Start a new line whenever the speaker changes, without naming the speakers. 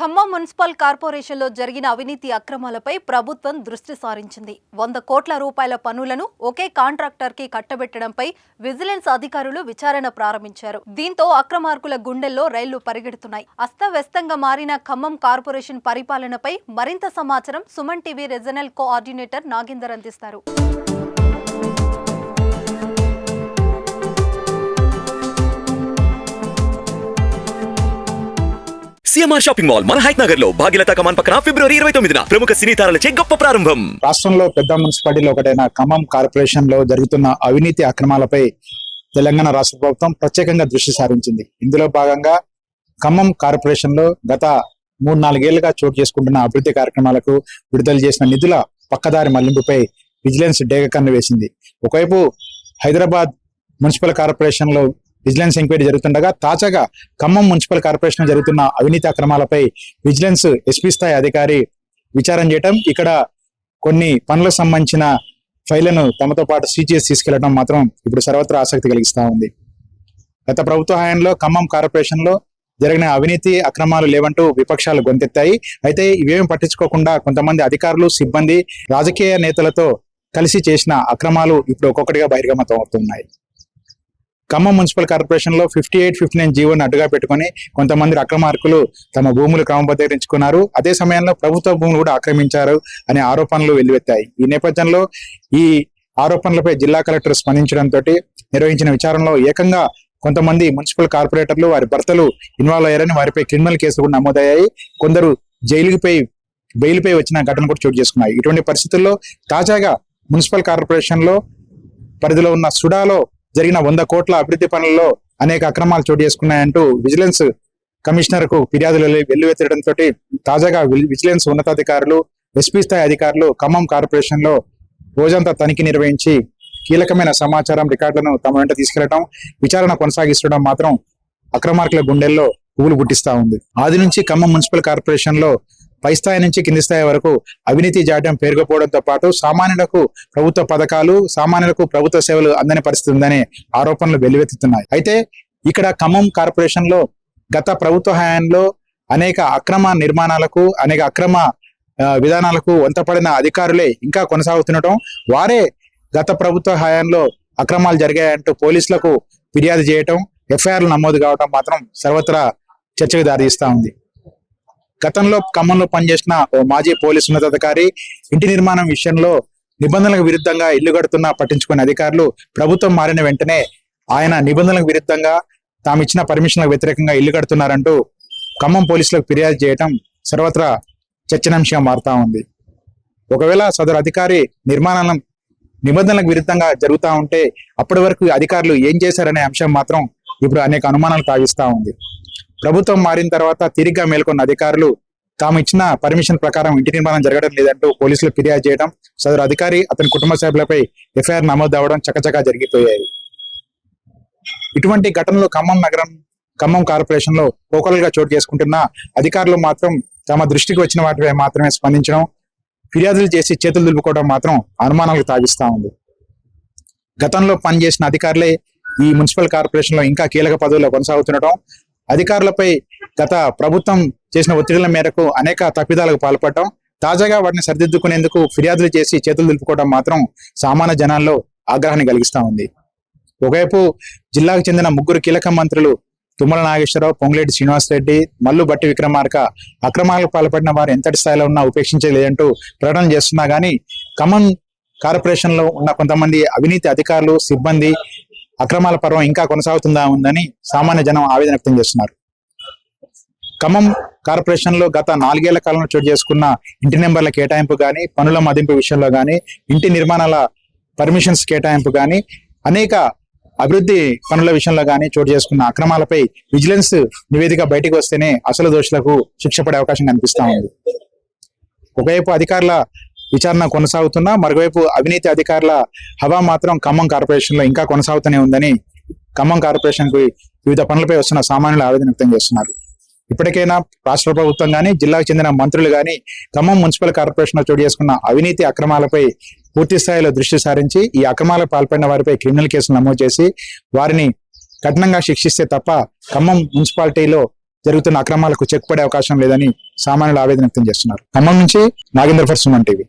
Khammam municipal కార్పొరేషన్లో జరిగిన అవినీతి అక్రమాలపై ప్రభుత్వం దృష్టి సారించింది. వంద కోట్ల రూపాయల పనులను ఒకే కాంట్రాక్టర్కి కట్టబెట్టడంపై విజిలెన్స్ అధికారులు విచారణ ప్రారంభించారు. దీంతో అక్రమార్కుల గుండెల్లో రైళ్ళు పరిగెడుతున్నాయి. అస్తవ్యస్తంగా మారిన ఖమ్మం కార్పొరేషన్ పరిపాలనపై మరింత సమాచారం Suman TV regional coordinator Nagender అందిస్తారు.
సిఎంఆర్ షాపింగ్ మాల్ మన హైట్ నగర్లో భాగ్యలత కమాన్ పక్కన ఫిబ్రవరి ఇరవై తొమ్మిదిన ప్రముఖ సినీ తారలచే గొప్ప ప్రారంభం.
రాష్ట్రంలో పెద్ద మున్సిపాలిటీలో ఒకటైన ఖమ్మం కార్పొరేషన్లో జరుగుతున్న అవినీతి అక్రమాలపై తెలంగాణ రాష్ట్ర ప్రభుత్వం ప్రత్యేకంగా దృష్టి సారించింది. ఇందులో భాగంగా ఖమ్మం కార్పొరేషన్లో గత మూడు నాలుగేళ్ళుగా చోటు చేసుకుంటున్న అభివృద్ధి కార్యక్రమాలకు విడుదల చేసిన నిధుల పక్కదారి మళ్ళింపుపై విజిలెన్స్ డేగ కన్ను వేసింది. ఒకవైపు హైదరాబాద్ మున్సిపల్ కార్పొరేషన్లో విజిలెన్స్ ఎంక్వైరీ జరుగుతుండగా తాజాగా ఖమ్మం మున్సిపల్ కార్పొరేషన్ జరుగుతున్న అవినీతి అక్రమాలపై విజిలెన్స్ ఎస్పీ స్థాయి అధికారి విచారం చేయటం. ఇక్కడ కొన్ని పనులకు సంబంధించిన ఫైళ్ళను తమతో పాటు సీజీఎస్ తీసుకెళ్ళడం మాత్రం ఇప్పుడు సర్వత్రా ఆసక్తి కలిగిస్తూ ఉంది. గత ప్రభుత్వ హయాంలో ఖమ్మం కార్పొరేషన్లో జరిగిన అవినీతి అక్రమాలు లేవంటూ విపక్షాలు గొంతెత్తాయి. అయితే ఇవేమి పట్టించుకోకుండా కొంతమంది అధికారులు సిబ్బంది రాజకీయ నేతలతో కలిసి చేసిన అక్రమాలు ఇప్పుడు ఒక్కొక్కటిగా బహిర్గమతం అవుతున్నాయి. ఖమ్మం మున్సిపల్ కార్పొరేషన్లో ఫిఫ్టీ ఎయిట్ ఫిఫ్టీ నైన్ జీవోని అడ్డుగా పెట్టుకుని కొంతమంది అక్రమార్కులు తమ భూములు క్రమబద్ధీకరించుకున్నారు అదే సమయంలో ప్రభుత్వ భూములు కూడా ఆక్రమించారు అనే ఆరోపణలు వెల్లువెత్తాయి. ఈ నేపథ్యంలో ఈ ఆరోపణలపై జిల్లా కలెక్టర్ స్పందించడంతో నిర్వహించిన విచారణలో ఏకంగా కొంతమంది మున్సిపల్ కార్పొరేటర్లు వారి భర్తలు ఇన్వాల్వ్ అయ్యారని వారిపై క్రిమినల్ కేసులు కూడా నమోదయ్యాయి. కొందరు జైలుపై బెయిల్పై వచ్చిన ఘటన కూడా చోటు చేసుకున్నాయి. ఇటువంటి పరిస్థితుల్లో తాజాగా మున్సిపల్ కార్పొరేషన్లో పరిధిలో ఉన్న సుడాలో జరిగిన వంద కోట్ల అభివృద్ధి పనుల్లో అనేక అక్రమాలు చోటు చేసుకున్నాయంటూ విజిలెన్స్ కమిషనర్కు ఫిర్యాదులు వెల్లువెత్తడంతో తాజాగా విజిలెన్స్ ఉన్నతాధికారులు ఎస్పీ స్థాయి అధికారులు ఖమ్మం కార్పొరేషన్లో రోజంతా తనిఖీ నిర్వహించి కీలకమైన సమాచారం రికార్డులను తమ వెంట తీసుకెళ్ళడం విచారణ కొనసాగిస్తుండడం మాత్రం అక్రమార్కుల గుండెల్లో పువ్వులు పుట్టిస్తా ఉంది. ఆది నుంచి ఖమ్మం మున్సిపల్ కార్పొరేషన్లో పై స్థాయి నుంచి కింది స్థాయి వరకు అవినీతి జాడ్యం పేరుకుపోవడంతో పాటు సామాన్యులకు ప్రభుత్వ పథకాలు సామాన్యులకు ప్రభుత్వ సేవలు అందని పరిస్థితి ఉందనే ఆరోపణలు వెల్లువెత్తుతున్నాయి. అయితే ఇక్కడ ఖమ్మం కార్పొరేషన్లో గత ప్రభుత్వ హయాంలో అనేక అక్రమ నిర్మాణాలకు అనేక అక్రమ విధానాలకు వంతపడిన అధికారులే ఇంకా కొనసాగుతుండటం వారే గత ప్రభుత్వ హయాంలో అక్రమాలు జరిగాయంటూ పోలీసులకు ఫిర్యాదు చేయటం ఎఫ్ఐఆర్లు నమోదు కావటం మాత్రం సర్వత్రా చర్చకు దారితీస్తూ ఉంది. గతంలో ఖమ్మంలో పనిచేసిన ఓ మాజీ పోలీసు ఉన్నతాధికారి ఇంటి నిర్మాణం విషయంలో నిబంధనలకు విరుద్ధంగా ఇల్లు కడుతున్నా పట్టించుకునే అధికారులు ప్రభుత్వం మారిన వెంటనే ఆయన నిబంధనలకు విరుద్ధంగా తాము ఇచ్చిన పర్మిషన్లకు వ్యతిరేకంగా ఇల్లు కడుతున్నారంటూ ఖమ్మం పోలీసులకు ఫిర్యాదు చేయటం సర్వత్రా చర్చనాంశంగా మారుతా ఉంది. ఒకవేళ సదరు అధికారి నిర్మాణం నిబంధనలకు విరుద్ధంగా జరుగుతా ఉంటే అప్పటి వరకు అధికారులు ఏం చేశారనే అంశం మాత్రం ఇప్పుడు అనేక అనుమానాలు తాగిస్తా ఉంది. ప్రభుత్వం మారిన తర్వాత తిరిగ్గా మేల్కొన్న అధికారులు తాము ఇచ్చిన పర్మిషన్ ప్రకారం ఇంటి నిర్మాణం జరగడం లేదంటూ పోలీసులు ఫిర్యాదు చేయడం సదరు అధికారి అతని కుటుంబ సభ్యులపై ఎఫ్ఐఆర్ నమోదు అవ్వడం చకచకా జరిగిపోయాయి. ఇటువంటి ఘటనలు ఖమ్మం నగరం ఖమ్మం కార్పొరేషన్లో గా చోటు చేసుకుంటున్న అధికారులు మాత్రం తమ దృష్టికి వచ్చిన వాటిపై మాత్రమే స్పందించడం ఫిర్యాదులు చేసి చేతులు దులుపుకోవడం మాత్రం అనుమానాలకు తాగిస్తా ఉంది. గతంలో పనిచేసిన అధికారులే ఈ మున్సిపల్ కార్పొరేషన్లో ఇంకా కీలక పదవుల్లో కొనసాగుతుండటం అధికారులపై గత ప్రభుత్వం చేసిన ఒత్తిడిల మేరకు అనేక తప్పిదాలకు పాల్పడటం తాజాగా వాటిని సరిదిద్దుకునేందుకు ఫిర్యాదులు చేసి చేతులు దులుపుకోవడం మాత్రం సామాన్య జనాల్లో ఆగ్రహాన్ని కలిగిస్తూ ఉంది. ఒకవైపు జిల్లాకు చెందిన ముగ్గురు కీలక మంత్రులు తుమ్మల నాగేశ్వరరావు పొంగులేటి శ్రీనివాసరెడ్డి మల్లు బట్టి విక్రమార్క అక్రమాలకు పాల్పడిన వారు ఎంతటి స్థాయిలో ఉన్నా ఉపేక్షించలేదంటూ ప్రకటన చేస్తున్నా గానీ ఖమ్మం కార్పొరేషన్లో ఉన్న కొంతమంది అవినీతి అధికారులు సిబ్బంది అక్రమాల పర్వం ఇంకా కొనసాగుతుందా ఉందని సామాన్య జనం ఆవేదన వ్యక్తం చేస్తున్నారు. ఖమ్మం కార్పొరేషన్లో గత నాలుగేళ్ళ కాలంలో చోటు చేసుకున్న ఇంటి నెంబర్ల కేటాయింపు గాని పనుల మదింపు విషయంలో గాని ఇంటి నిర్మాణాల పర్మిషన్స్ కేటాయింపు కానీ అనేక అభివృద్ధి పనుల విషయంలో గాని చోటు చేసుకున్న అక్రమాలపై విజిలెన్స్ నివేదిక బయటికి వస్తేనే అసలు దోషులకు శిక్ష పడే అవకాశం కనిపిస్తా ఉంది. ఒకవైపు అధికారుల విచారణ కొనసాగుతున్నా. మరోవైపు అవినీతి అధికారుల హవా మాత్రం ఖమ్మం కార్పొరేషన్లో ఇంకా కొనసాగుతూనే ఉందని ఖమ్మం కార్పొరేషన్కు వివిధ పనులపై వస్తున్న సామాన్యులు ఆవేదన వ్యక్తం చేస్తున్నారు. ఇప్పటికైనా రాష్ట్ర ప్రభుత్వం కానీ జిల్లాకు చెందిన మంత్రులు కానీ ఖమ్మం మున్సిపల్ కార్పొరేషన్లో చోటు చేసుకున్న అవినీతి అక్రమాలపై పూర్తి స్థాయిలో దృష్టి సారించి ఈ అక్రమాలకు పాల్పడిన వారిపై క్రిమినల్ కేసులు నమోదు చేసి వారిని కఠినంగా శిక్షిస్తే తప్ప ఖమ్మం మున్సిపాలిటీలో జరుగుతున్న అక్రమాలకు చెక్ పడే అవకాశం లేదని సామాన్యులు ఆవేదన వ్యక్తం చేస్తున్నారు. ఖమ్మం నుంచి నాగేంద్ర ఫర్ సుమన్ టీవీ.